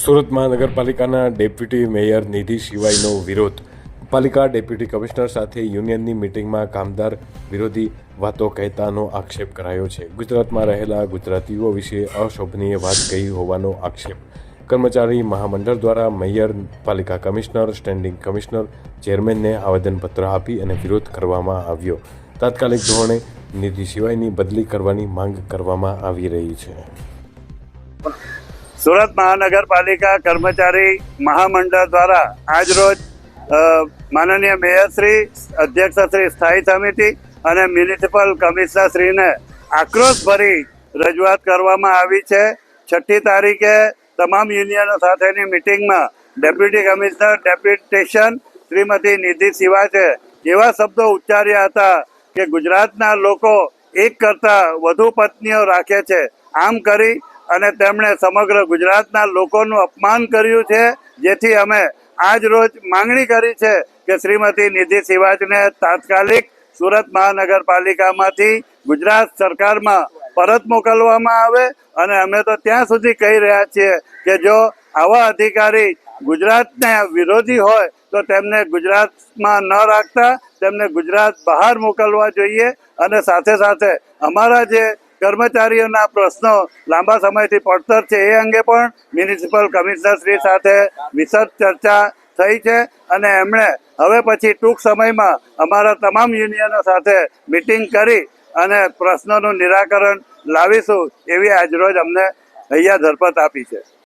સુરત મહાનગરપાલિકાના deputy mayor નિધિ સિવાયનો વિરોધ. પાલિકા ડેપ્યુટી કમિશનર સાથે યુનિયનની મિટિંગમાં કામદાર વિરોધી વાતો કહેતાનો આક્ષેપ કરાયો છે. ગુજરાતમાં રહેલા ગુજરાતીઓ વિશે અશોભનીય વાત કહી હોવાનો આક્ષેપ. કર્મચારી મહામંડળ દ્વારા મેયર, પાલિકા કમિશનર, સ્ટેન્ડિંગ કમિશનર, ચેરમેનને આવેદનપત્ર આપી અને વિરોધ કરવામાં આવ્યો. તાત્કાલિક ધોરણે નિધિ સિવાયની બદલી કરવાની માંગ કરવામાં આવી રહી છે. સુરત મહાનગરપાલિકા કર્મચારી મહામંડળ દ્વારા આજરોજ રોજ માનનીય મેયરશ્રી અધ્યક્ષશ્રી સ્થાયી સમિતિ અને મ્યુનિસિપલ કમિશનરશ્રીને આક્રોશભરી રજૂઆત કરવામાં આવી છે. છઠ્ઠી તારીખે તમામ યુનિયનો સાથેની મિટિંગમાં deputy commissioner, deputation Shrimati Nidhi સિવાચે એવા શબ્દો ઉચ્ચાર્યા હતા કે ગુજરાતના લોકો એક કરતાં વધુ પત્નીઓ રાખે છે. આમ કરી અને તેમણે સમગ્ર ગુજરાતના લોકોનું અપમાન કર્યું છે, જેથી અમે આજ રોજ માંગણી કરી છે કે શ્રીમતી નિધિ સિવાજને તાત્કાલિક સુરત મહાનગરપાલિકામાંથી ગુજરાત સરકારમાં પરત મોકલવામાં આવે અને અમે તો ત્યાં સુધી કહી રહ્યા છીએ કે જો આવા અધિકારી ગુજરાતને વિરોધી હોય, તો તેમને ગુજરાતમાં ન રાખતા, તેમને ગુજરાત બહાર મોકલવા જોઈએ અને સાથે સાથે અમારા જે કર્મચારીઓના પ્રશ્નો લાંબા સમયથી પડતર છે. એ અંગે પણ મ્યુનિસિપલ કમિશનરશ્રી સાથે વિશદ ચર્ચા થઈ છે અને એમણે હવે પછી ટૂંક સમયમાં અમારા તમામ યુનિયનો સાથે મિટિંગ કરી અને પ્રશ્નોનું નિરાકરણ લાવીશું એવી આજરોજ અમને અહીંયા ધરપત આપી છે.